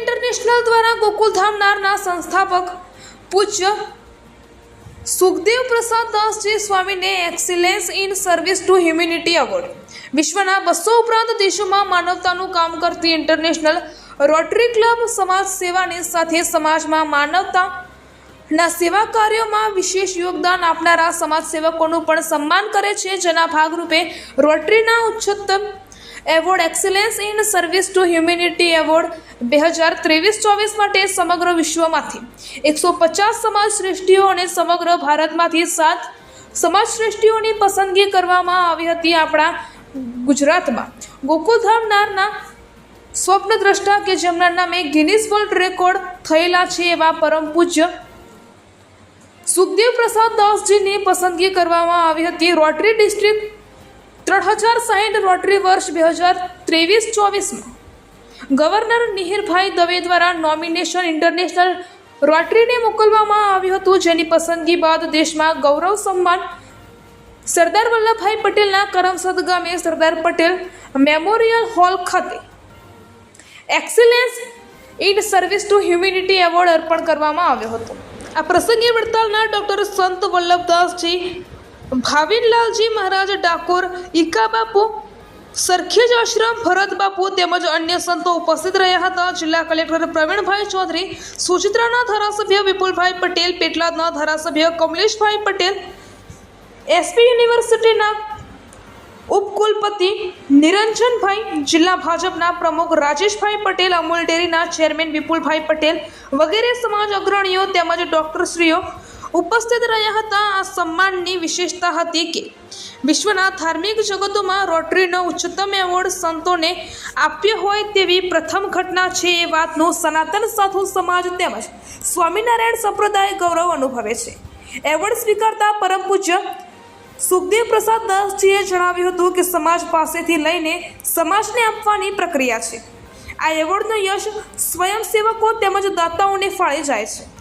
International દ્વારા ગોકુલધામ નારના સંસ્થાપક પૂજ્ય સુખદેવ પ્રસાદ દાસજી સ્વામીને excellence in service to humanity award વિશ્વના બસો ઉપરાંત દેશોમાં માનવતાનું કામ કરતી ઇન્ટરનેશનલ રોટરી ક્લબ સમાજ સેવાની સાથે સમાજમાં માનવતા ના સેવા કાર્યોમાં વિશેષ યોગદાન આપનારા સમાજસેવકોનું પણ સન્માન કરે છે. જેના ભાગરૂપે રોટરીના ઉચ્ચતમ award excellence in service to humanity award બે હજાર ત્રેવીસ ચોવીસ માટે સમગ્ર વિશ્વમાંથી. એકસો પચાસ સમાજશ્રેષ્ઠીઓ અને સમગ્ર ભારતમાંથી સાત સમાજશ્રેષ્ઠીઓની પસંદગી કરવામાં આવી હતી આપણા ગુજરાતમાં. ગોકુલધામ નારના સ્વપ્નદ્રષ્ટા કે જેમના નામે ગિનિસ વર્લ્ડ રેકોર્ડ થયેલા છે એવા પરમ પૂજ્ય સુખદેવ પ્રસાદ દાસજીની પસંદગી કરવામાં આવી હતી. રોટરી ડિસ્ટ્રિક્ટ ત્રણ હજાર સાહીઠ રોટરી વર્ષ બે હજાર ત્રેવીસ ચોવીસમાં ગવર્નર મિહિરભાઈ દવે દ્વારા નોમિનેશન ઇન્ટરનેશનલ રોટરીને મોકલવામાં આવ્યું હતું. જેની પસંદગી બાદ દેશમાં ગૌરવ સન્માન સરદાર વલ્લભભાઈ પટેલના કરમસદ ગામે સરદાર પટેલ મેમોરિયલ હોલ ખાતે excellence in service to humanity award અર્પણ કરવામાં આવ્યો હતો. આ પ્રસંગે વડતાલના ડૉક્ટર સંત વલ્લભદાસજી ભાવિનલાલજી મહારાજ, ડાકોર ઈકા બાપુ સરખેજ આશ્રમ ભરત બાપુ તેમજ અન્ય સંતો ઉપસ્થિત રહ્યા હતા. જિલ્લા કલેક્ટર પ્રવીણભાઈ ચૌધરી, સુચિત્રાના ધારાસભ્ય વિપુલભાઈ પટેલ, પેટલાદના ધારાસભ્ય કમલેશભાઈ પટેલ, એસપી યુનિવર્સિટીના ઉપકુલપતિ નિરંજનભાઈ, જિલ્લા ભાજપના પ્રમુખ રાજેશભાઈ પટેલ, અમૂલ ડેરીના ચેરમેન વિપુલભાઈ પટેલ વગેરે સમાજ અગ્રણીઓ તેમજ ડોક્ટરશ્રીઓ ઉપસ્થિત રહ્યા હતા આ સન્માનની વિશેષતા હતી કે વિશ્વના ધાર્મિક જગતોમાં રોટરીનો ઉચ્ચતમ એવોર્ડ સંતોને આપ્યો હોય તેવી પ્રથમ ઘટના છે એ વાતનું સનાતન સાધુ સમાજ તેમજ સ્વામિનારાયણ સંપ્રદાય ગૌરવ અનુભવે છે. એવોર્ડ સ્વીકારતા પરમ પૂજ્ય સુખદેવ પ્રસાદ દાસજીએ જણાવ્યું હતું કે સમાજ પાસેથી લઈને સમાજને આપવાની પ્રક્રિયા છે. આ એવોર્ડનો યશ સ્વયંસેવકો તેમજ દાતાઓને ફાળે જાય છે.